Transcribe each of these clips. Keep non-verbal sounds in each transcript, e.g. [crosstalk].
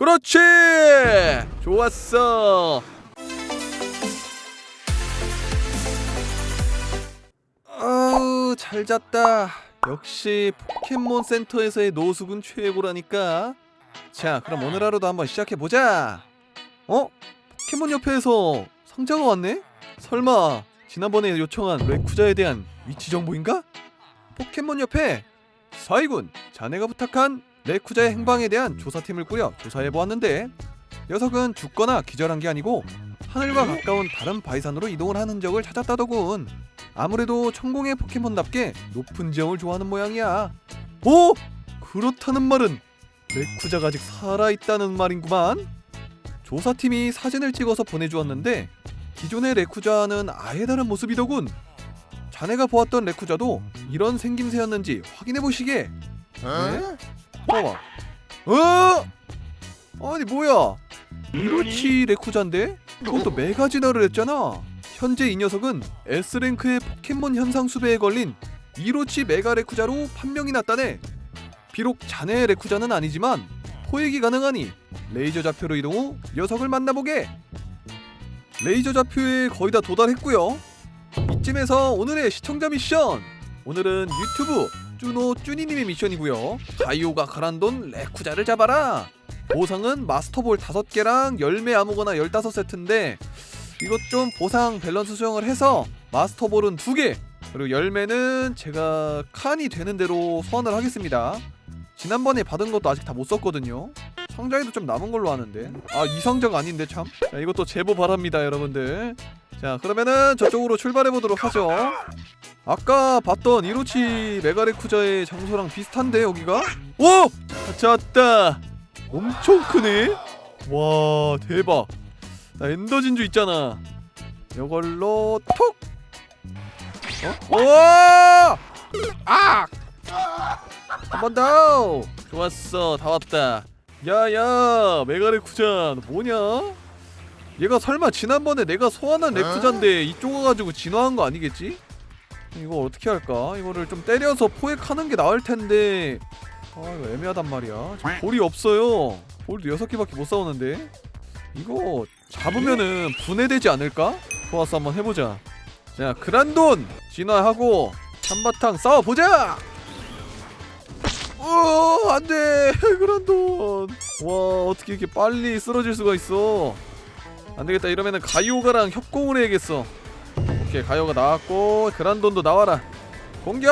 그렇지 좋았어 아우 잘 잤다 역시 포켓몬 센터에서의 노숙은 최고라니까 자 그럼 오늘 하루도 한번 시작해 보자 어? 포켓몬 협회에서 상자가 왔네? 설마 지난번에 요청한 레쿠자에 대한 위치 정보인가? 포켓몬 협회 사이군 자네가 부탁한 레쿠자의 행방에 대한 조사팀을 꾸려 조사해 보았는데 녀석은 죽거나 기절한 게 아니고 하늘과 가까운 다른 바이산으로 이동을 한 흔적을 찾았다더군. 아무래도 천공의 포켓몬답게 높은 지형을 좋아하는 모양이야. 오! 그렇다는 말은 레쿠자가 아직 살아있다는 말인구만. 조사팀이 사진을 찍어서 보내주었는데 기존의 레쿠자는 아예 다른 모습이더군. 자네가 보았던 레쿠자도 이런 생김새였는지 확인해 보시게. 네? 봐봐. 어? 아니 뭐야? 이로치 레쿠자인데? 그것도 메가진화를 했잖아. 현재 이 녀석은 S랭크의 포켓몬 현상 수배에 걸린 이로치 메가 레쿠자로 판명이 났다네. 비록 자네의 레쿠자는 아니지만 포획이 가능하니 레이저 좌표로 이동 후 녀석을 만나보게. 레이저 좌표에 거의 다 도달했고요. 이쯤에서 오늘의 시청자 미션. 오늘은 유튜브 쭈노 쭈니님의 미션이고요. 가이오가 가란돈 레쿠자를 잡아라. 보상은 마스터볼 5개랑 열매 아무거나 15세트인데 이것 좀 보상 밸런스 수정을 해서 마스터볼은 2개 그리고 열매는 제가 칸이 되는 대로 소환을 하겠습니다. 지난번에 받은 것도 아직 다 못 썼거든요. 상자에도 좀 남은 걸로 아는데 아 이 상자가 아닌데 참 자, 이것도 제보 바랍니다 여러분들 자 그러면은 저쪽으로 출발해 보도록 하죠 아까 봤던 이로치 메가레쿠자의 장소랑 비슷한데 여기가 오! 찾았다 엄청 크네 와 대박 나 엔더 진주 있잖아 이걸로 톡 어? 와! 아! 한번 더! 좋았어 다 왔다 야야 메가레쿠자 너 뭐냐? 얘가 설마 지난번에 내가 소환한 레쿠자인데 이쪽 와가지고 진화한 거 아니겠지? 이거 어떻게 할까? 이거를 좀 때려서 포획하는 게 나을 텐데. 아 이거 애매하단 말이야. 볼이 없어요. 볼도 여섯 개밖에 못 싸우는데. 이거 잡으면은 분해되지 않을까? 좋았어 한번 해보자. 자 그란돈 진화하고 한바탕 싸워보자! 어 안돼! [laughs] 그란돈! 와 어떻게 이렇게 빨리 쓰러질 수가 있어 안되겠다. 이러면은 가이오가랑 협공을 해야겠어. 오케이 가이오가 나왔고 그란돈도 나와라. 공격!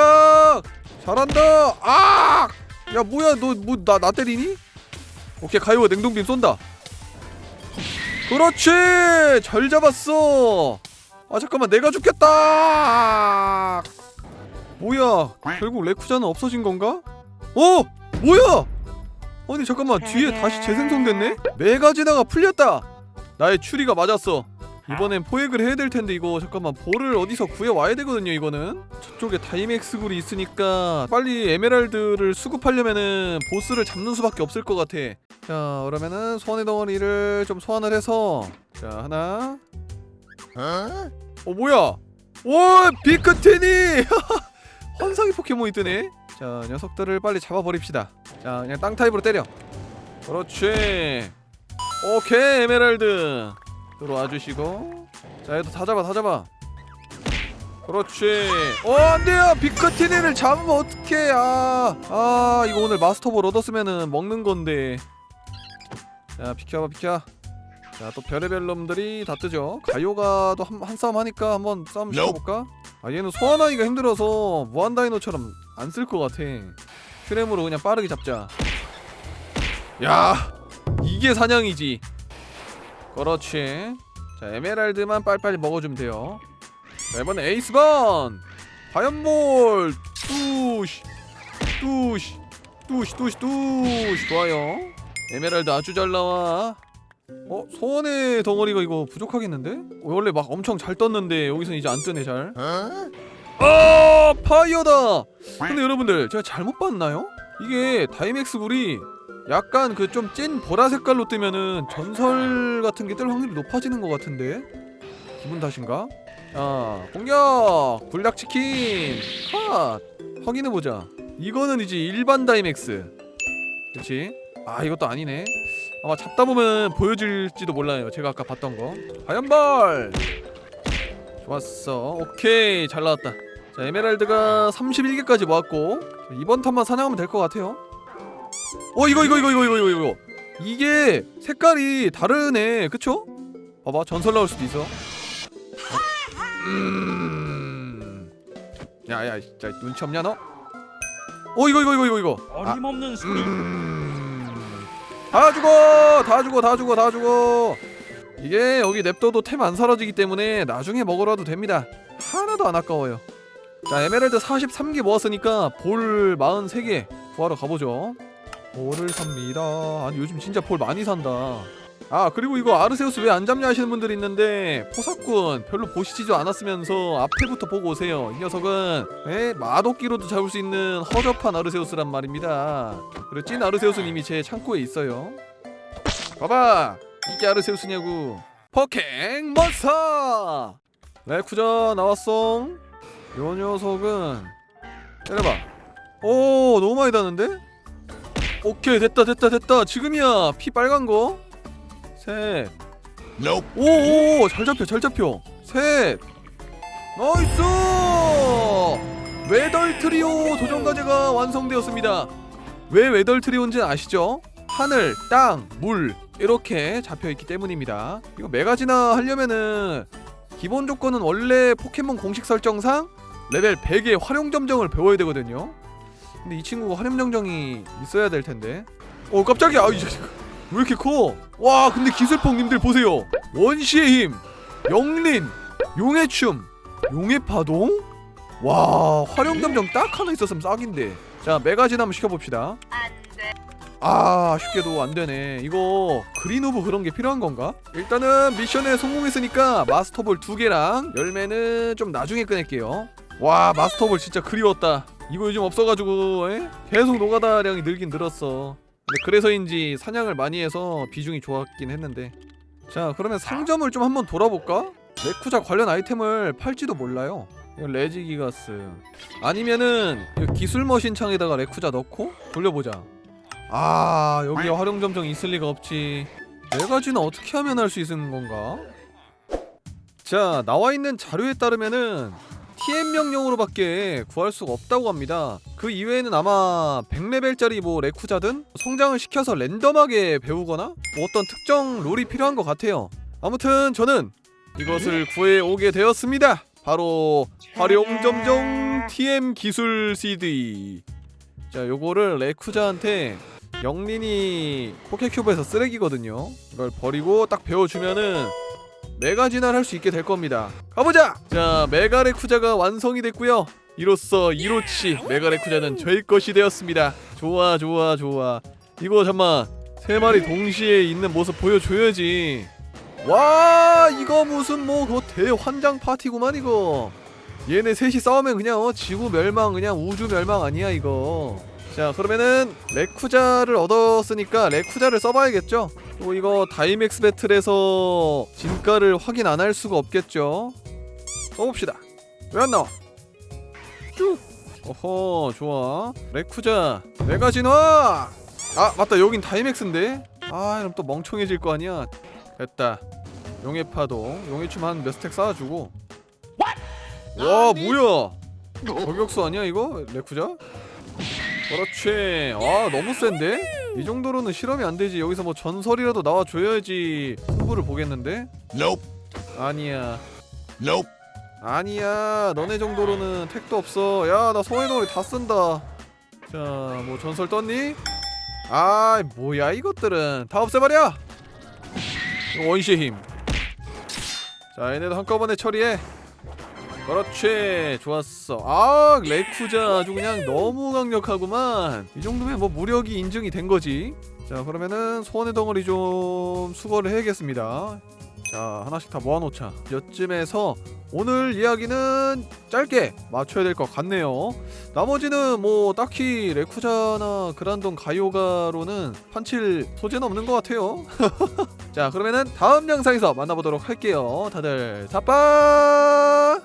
잘한다! 아! 야 뭐야 너 뭐 나 나 때리니? 오케이 가이오가 냉동빔 쏜다. 그렇지! 잘 잡았어. 아 잠깐만 내가 죽겠다! 뭐야 결국 레쿠자는 없어진 건가? 어? 뭐야? 아니 잠깐만 뒤에 다시 재생성됐네? 메가지나가 풀렸다 나의 추리가 맞았어. 이번엔 포획을 해야 될 텐데 이거 잠깐만 볼을 어디서 구해 와야 되거든요 이거는. 저쪽에 다이맥스 굴이 있으니까 빨리 에메랄드를 수급하려면은 보스를 잡는 수밖에 없을 것 같아. 자 그러면은 소환의 덩어리를 좀 소환을 해서. 자 하나. 어 뭐야? 오 비크테니! [laughs] 환상의 포켓몬이 뜨네. 자 녀석들을 빨리 잡아버립시다. 자 그냥 땅 타입으로 때려. 그렇지 오케이 에메랄드 들어와 주시고. 자 얘도 다 잡아 다 잡아. 그렇지. 어 안돼요. 비크티니를 잡으면 어떡해. 아, 아 이거 오늘 마스터볼 얻었으면은 먹는 건데. 자 비켜봐 비켜. 자 또 별의별 놈들이 다 뜨죠. 가요가도 한, 한 싸움 하니까 한번 싸움 시켜볼까? 아 얘는 소환하기가 힘들어서 무한다이노처럼 안 쓸 것 같아. 큐렘으로 그냥 빠르게 잡자. 야 이게 사냥이지. 그렇지. 자 에메랄드만 빨리빨리 먹어주면 돼요. 자 이번엔 에이스번 화염볼 뚜시! 뚜시! 뚜시 뚜시 뚜시! 좋아요. 에메랄드 아주 잘 나와. 어? 소원의 덩어리가 이거 부족하겠는데? 어, 원래 막 엄청 잘 떴는데 여기서 이제 안 뜨네 잘. 아 파이어다! 근데 여러분들 제가 잘못 봤나요? 이게 다이맥스 불이 약간 그 좀 찐 보라 색깔로 뜨면은 전설 같은 게 뜰 확률이 높아지는 것 같은데 기분 탓인가? 자 공격 불닭 치킨 컷 확인해 보자 이거는 이제 일반 다이맥스 그렇지 아 이것도 아니네 아마 잡다 보면 보여질지도 몰라요. 제가 아까 봤던 거. 과연발. 좋았어. 오케이 잘 나왔다. 자 에메랄드가 31개까지 모았고 자, 이번 턴만 사냥하면 될 것 같아요. 어 이거 이거 이거 이거 이거 이거 이게 색깔이 다르네. 그쵸? 봐봐 전설 나올 수도 있어. 어? 음. 야야 진짜 눈치 없냐 너? 어 이거 이거 이거 이거 이거. 아, 어림없는 소리. 음. 다 죽어 다 죽어 다 죽어 다 죽어 이게 여기 냅둬도 템 안 사라지기 때문에 나중에 먹으러도 됩니다 하나도 안 아까워요 자 에메랄드 43개 모았으니까 볼 43개 구하러 가보죠 볼을 삽니다. 아니 요즘 진짜 볼 많이 산다. 아 그리고 이거 아르세우스 왜 안 잡냐 하시는 분들이 있는데 포사꾼 별로 보시지도 않았으면서 앞에부터 보고 오세요. 이 녀석은 에? 마도끼로도 잡을 수 있는 허접한 아르세우스란 말입니다. 그리고 찐 아르세우스는 이미 제 창고에 있어요. 봐봐! 이게 아르세우스냐고. 포킹 몬스터 레쿠자 나왔어 요 녀석은 때려봐. 오 너무 많이 다는데 오케이 됐다 됐다 됐다 지금이야 피 빨간 거 셋. 오오오 잘 잡혀 잘 잡혀. 셋. 나이스. 외덜 트리오 도전 과제가 완성되었습니다. 왜 외덜 트리오인지 아시죠? 하늘, 땅, 물 이렇게 잡혀 있기 때문입니다. 이거 메가지나 하려면은 기본 조건은 원래 포켓몬 공식 설정상 레벨 100의 활용 점정을 배워야 되거든요. 근데 이 친구가 활용 점정이 있어야 될 텐데. 어 깜짝이야. 아, 이 자식. 왜 이렇게 커? 와 근데 기술폭님들 보세요 원시의 힘 영린 용의 춤 용의 파동 와 활용점정 딱 하나 있었으면 싹인데 자 메가진 한번 시켜봅시다 아 쉽게도 안되네 이거 그린오브 그런 게 필요한 건가? 일단은 미션에 성공했으니까 마스터볼 두 개랑 열매는 좀 나중에 꺼낼게요 와 마스터볼 진짜 그리웠다 이거 요즘 없어가지고 에? 계속 노가다량이 늘긴 늘었어 근데 그래서인지 사냥을 많이 해서 비중이 좋았긴 했는데 자 그러면 상점을 좀 한번 돌아볼까? 레쿠자 관련 아이템을 팔지도 몰라요 레지기가스 아니면은 이 기술 머신 창에다가 레쿠자 넣고 돌려보자 아 여기에 활용 점정 있을 리가 없지 네 가지는 어떻게 하면 할 수 있는 건가? 자 나와 있는 자료에 따르면은 TM 명령으로밖에 구할 수가 없다고 합니다. 그 이외에는 아마 100레벨짜리 뭐 레쿠자든 성장을 시켜서 랜덤하게 배우거나 뭐 어떤 특정 롤이 필요한 것 같아요. 아무튼 저는 이것을 구해 오게 되었습니다. 바로 활용점정 TM 기술 CD. 자, 요거를 레쿠자한테 영린이 포켓큐브에서 쓰레기거든요. 이걸 버리고 딱 배워주면은 메가 진화를 할 수 있게 될 겁니다. 가보자. 자, 메가 레쿠자가 완성이 됐고요. 이로써 이로치 메가 레쿠자는 저의 것이 되었습니다. 좋아, 좋아, 좋아. 이거 잠만 세 마리 동시에 있는 모습 보여줘야지. 와, 이거 무슨 뭐 그거 대환장 파티구만 이거. 얘네 셋이 싸우면 그냥 어, 지구 멸망 그냥 우주 멸망 아니야 이거. 자 그러면은 레쿠자를 얻었으니까 레쿠자를 써봐야겠죠 또 이거 다이맥스 배틀에서 진가를 확인 안 할 수가 없겠죠. 써봅시다. 왜 안 나와? 쭉! 어허 좋아. 레쿠자 메가 진화! 아 맞다. 여긴 다이맥스인데? 아 그럼 또 멍청해질 거 아니야. 됐다. 용의 파동. 용의 춤 한 몇 스택 쌓아주고. 와 뭐야? 저격수 아니야 이거? 레쿠자? 그렇지. 아 너무 센데? 이 정도로는 실험이 안 되지. 여기서 뭐 전설이라도 나와줘야지 승부를 보겠는데? Nope. 아니야. Nope. 아니야. 너네 정도로는 택도 없어. 야 나 소해놀이 다 쓴다. 자 뭐 전설 떴니? 아 뭐야 이것들은 다 없애버려. 원시의 힘. 자 얘네도 한꺼번에 처리해. 그렇지. 좋았어. 아 레쿠자 아주 그냥 너무 강력하구만. 이 정도면 뭐 무력이 인증이 된 거지. 자 그러면은 소원의 덩어리 좀 수거를 해야겠습니다. 자 하나씩 다 모아놓자. 이쯤에서 오늘 이야기는 짧게 맞춰야 될 것 같네요. 나머지는 뭐 딱히 레쿠자나 그란돈 가요가로는 판칠 소재는 없는 것 같아요. [laughs] 자 그러면은 다음 영상에서 만나보도록 할게요. 다들 사빠